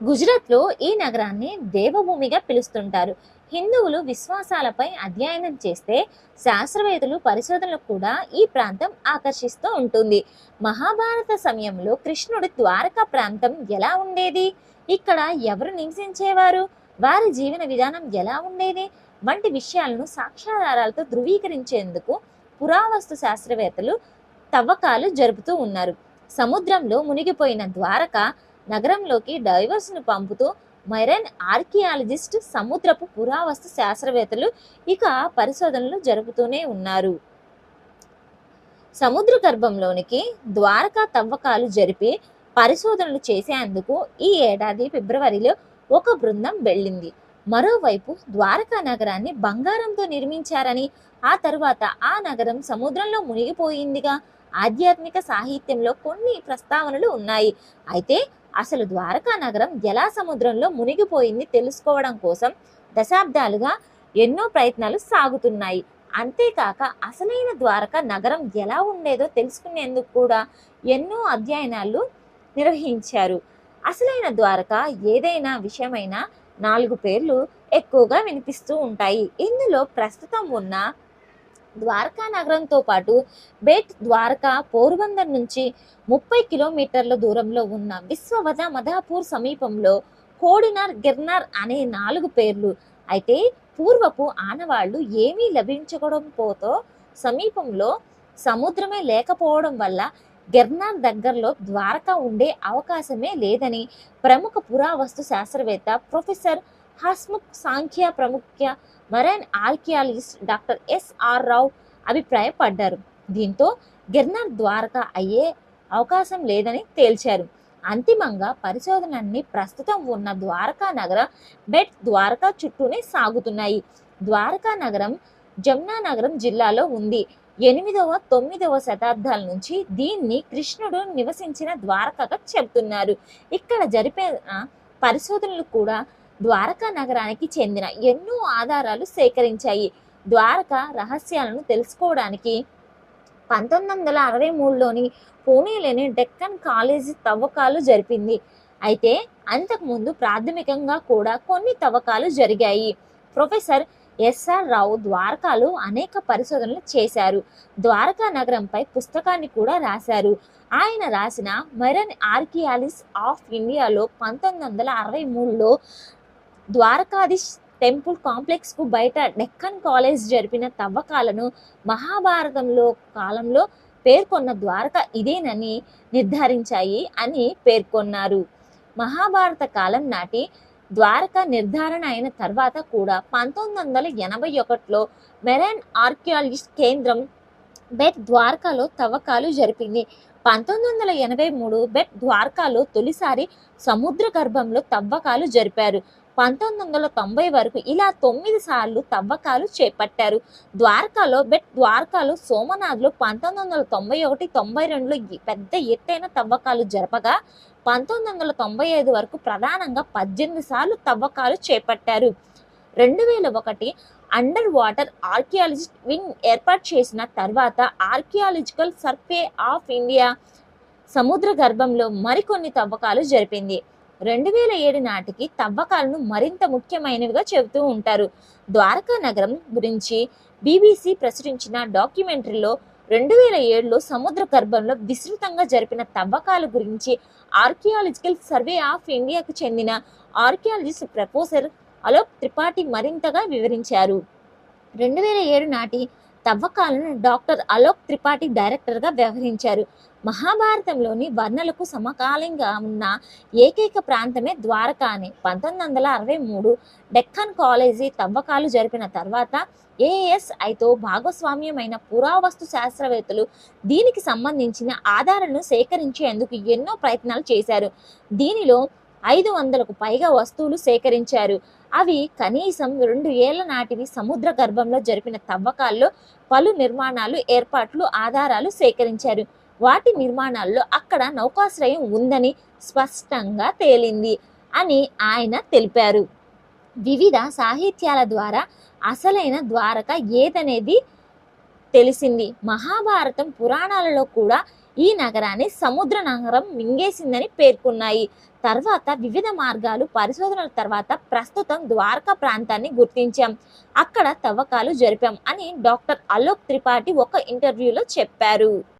గుజరాత్లో ఈ నగరాన్ని దేవభూమిగా పిలుస్తుంటారు. హిందువులు విశ్వాసాలపై అధ్యయనం చేస్తే శాస్త్రవేత్తలు పరిశోధనలు కూడా ఈ ప్రాంతం ఆకర్షిస్తూ ఉంటుంది. మహాభారత సమయంలో కృష్ణుడి ద్వారకా ప్రాంతం ఎలా ఉండేది? ఇక్కడ ఎవరు నివసించేవారు? వారి జీవన విధానం ఎలా ఉండేది? వంటి విషయాలను సాక్ష్యాధారాలతో ధృవీకరించేందుకు పురావస్తు శాస్త్రవేత్తలు తవ్వకాలు జరుపుతూ ఉన్నారు. సముద్రంలో మునిగిపోయిన ద్వారక నగరంలోకి డైవర్స్ను పంపుతూ మెరైన్ ఆర్కియాలజిస్ట్ సముద్రపు పురావస్తు శాస్త్రవేత్తలు ఇక పరిశోధనలు జరుపుతూనే ఉన్నారు. సముద్ర గర్భంలోనికి ద్వారకా తవ్వకాలు జరిపి పరిశోధనలు చేసేందుకు ఈ ఏడాది ఫిబ్రవరిలో ఒక బృందం వెళ్ళింది. మరోవైపు ద్వారకా నగరాన్ని బంగారంతో నిర్మించారని ఆ తరువాత ఆ నగరం సముద్రంలో మునిగిపోయిందిగా. ఆధ్యాత్మిక సాహిత్యంలో కొన్ని ప్రస్తావనలు ఉన్నాయి. అయితే అసలు ద్వారకా నగరం ఎలా సముద్రంలో మునిగిపోయింది తెలుసుకోవడం కోసం దశాబ్దాలుగా ఎన్నో ప్రయత్నాలు సాగుతున్నాయి. అంతేకాక అసలైన ద్వారకా నగరం ఎలా ఉండేదో తెలుసుకునేందుకు కూడా ఎన్నో అధ్యయనాలు నిర్వహించారు. అసలైన ద్వారక ఏదైనా విషయమైన నాలుగు పేర్లు ఎక్కువగా వినిపిస్తూ ఉంటాయి. ఇందులో ప్రస్తుతం ఉన్న ద్వారకా నగరంతో పాటు బేట్ ద్వారకా పోర్బందర్ నుంచి ముప్పై కిలోమీటర్ల దూరంలో ఉన్న విశ్వవద మధాపూర్ సమీపంలో కోడినార్ గిర్నార్ అనే నాలుగు పేర్లు. అయితే పూర్వపు ఆనవాళ్ళు ఏమీ లభించకపోతో సమీపంలో సముద్రమే లేకపోవడం వల్ల గిర్నార్ దగ్గరలో ద్వారకా ఉండే అవకాశమే లేదని ప్రముఖ పురావస్తు శాస్త్రవేత్త ప్రొఫెసర్ హస్ముఖ్ సాంఖ్య ప్రముఖ marine archaeologist doctor S R Rao అభిప్రాయపడ్డారు. దీంతో గిర్నార్ ద్వారకా అయ్యే అవకాశం లేదని తేల్చారు. అంతిమంగా పరిశోధనన్ని ప్రస్తుతం ఉన్న ద్వారకా నగరం బెట్ ద్వారకా చుట్టూనే సాగుతున్నాయి. ద్వారకా నగరం జమునా నగరం జిల్లాలో ఉంది. ఎనిమిదవ తొమ్మిదవ శతాబ్దాల నుంచి దీన్ని కృష్ణుడు నివసించిన ద్వారకగా చెబుతున్నారు. ఇక్కడ జరిపిన పరిశోధనలు కూడా ద్వారకా నగరానికి చెందిన ఎన్నో ఆధారాలు సేకరించాయి. ద్వారకా రహస్యాలను తెలుసుకోవడానికి పంతొమ్మిది వందల అరవై మూడులోని పూణేలోని డెక్కన్ కాలేజీ తవ్వకాలు జరిపింది. అయితే అంతకుముందు ప్రాథమికంగా కూడా కొన్ని తవ్వకాలు జరిగాయి. ప్రొఫెసర్ ఎస్ఆర్ రావు ద్వారకాలో అనేక పరిశోధనలు చేశారు. ద్వారకా నగరంపై పుస్తకాన్ని కూడా రాశారు. ఆయన రాసిన మెరన్ ఆర్కియాలిస్ ఆఫ్ ఇండియాలో పంతొమ్మిది వందల అరవై మూడులో ద్వారకాధీష్ టెంపుల్ కాంప్లెక్స్కు బయట డెక్కన్ కాలేజ్ జరిపిన తవ్వకాలను మహాభారతంలో కాలంలో పేర్కొన్న ద్వారక ఇదేనని నిర్ధారించాయి అని పేర్కొన్నారు. మహాభారత కాలం నాటి ద్వారక నిర్ధారణ అయిన తర్వాత కూడా పంతొమ్మిది వందల ఎనభై ఒకటిలో మెరైన్ ఆర్కియాలజిస్ట్ కేంద్రం బెట్ ద్వారకాలో తవ్వకాలు జరిపింది. పంతొమ్మిది వందల ఎనభై మూడు బెట్ ద్వారకాలో తొలిసారి సముద్ర గర్భంలో తవ్వకాలు జరిపారు. పంతొమ్మిది వందల తొంభై వరకు ఇలా తొమ్మిది సార్లు తవ్వకాలు చేపట్టారు. ద్వారకాలో బెట్ ద్వారకాలో సోమనాథ్లో పంతొమ్మిది వందల తొంభై ఒకటి తొంభై రెండులో పెద్ద ఎత్తైన తవ్వకాలు జరపగా పంతొమ్మిది వందల తొంభై ఐదు వరకు ప్రధానంగా పద్దెనిమిది సార్లు తవ్వకాలు చేపట్టారు. రెండు వేల ఒకటి అండర్ వాటర్ ఆర్కియాలజిస్ట్ వింగ్ ఏర్పాటు చేసిన తర్వాత ఆర్కియాలజికల్ సర్వే ఆఫ్ ఇండియా సముద్ర గర్భంలో మరికొన్ని తవ్వకాలు జరిపింది. రెండు వేల ఏడు నాటికి తవ్వకాలను మరింత ముఖ్యమైనవిగా చెబుతూ ఉంటారు. ద్వారకా నగరం గురించి బీబీసీ ప్రచురించిన డాక్యుమెంటరీలో రెండు వేల ఏడులో సముద్ర గర్భంలో విస్తృతంగా జరిపిన తవ్వకాల గురించి ఆర్కియాలజికల్ సర్వే ఆఫ్ ఇండియాకు చెందిన ఆర్కియాలజిస్ట్ ప్రొఫెసర్ అలోక్ త్రిపాఠి మరింతగా వివరించారు. రెండు వేల ఏడు నాటి తవ్వకాలను డాక్టర్ అలోక్ త్రిపాఠి డైరెక్టర్గా వ్యవహరించారు. మహాభారతంలోని వర్ణలకు సమకాలీనంగా ఉన్న ఏకైక ప్రాంతమే ద్వారకా అని పంతొమ్మిది వందల అరవై మూడు డెక్కన్ కాలేజీ తవ్వకాలు జరిపిన తర్వాత ఏఎస్ఐతో భాగస్వామ్యమైన పురావస్తు శాస్త్రవేత్తలు దీనికి సంబంధించిన ఆధారాలను సేకరించేందుకు ఎన్నో ప్రయత్నాలు చేశారు. దీనిలో ఐదు వందలకు పైగా వస్తువులు సేకరించారు. అవి కనీసం రెండు ఏళ్ళ నాటివి సముద్ర గర్భంలో జరిపిన తవ్వకాల్లో పలు నిర్మాణాలు ఏర్పాట్లు ఆధారాలు సేకరించారు. వాటి నిర్మాణాల్లో అక్కడ నౌకాశ్రయం ఉందని స్పష్టంగా తేలింది అని ఆయన తెలిపారు. వివిధ సాహిత్యాల ద్వారా అసలైన ద్వారక ఏదనేది తెలిసింది. మహాభారతం పురాణాలలో కూడా ఈ నగరాన్ని సముద్ర నగరం మింగేసిందని పేర్కొన్నాయి. తర్వాత వివిధ మార్గాలు పరిశోధనల తర్వాత ప్రస్తుతం ద్వారకా ప్రాంతాన్ని గుర్తించాం. అక్కడ తవ్వకాలు జరిపాం అని డాక్టర్ అలోక్ త్రిపాఠి ఒక ఇంటర్వ్యూలో చెప్పారు.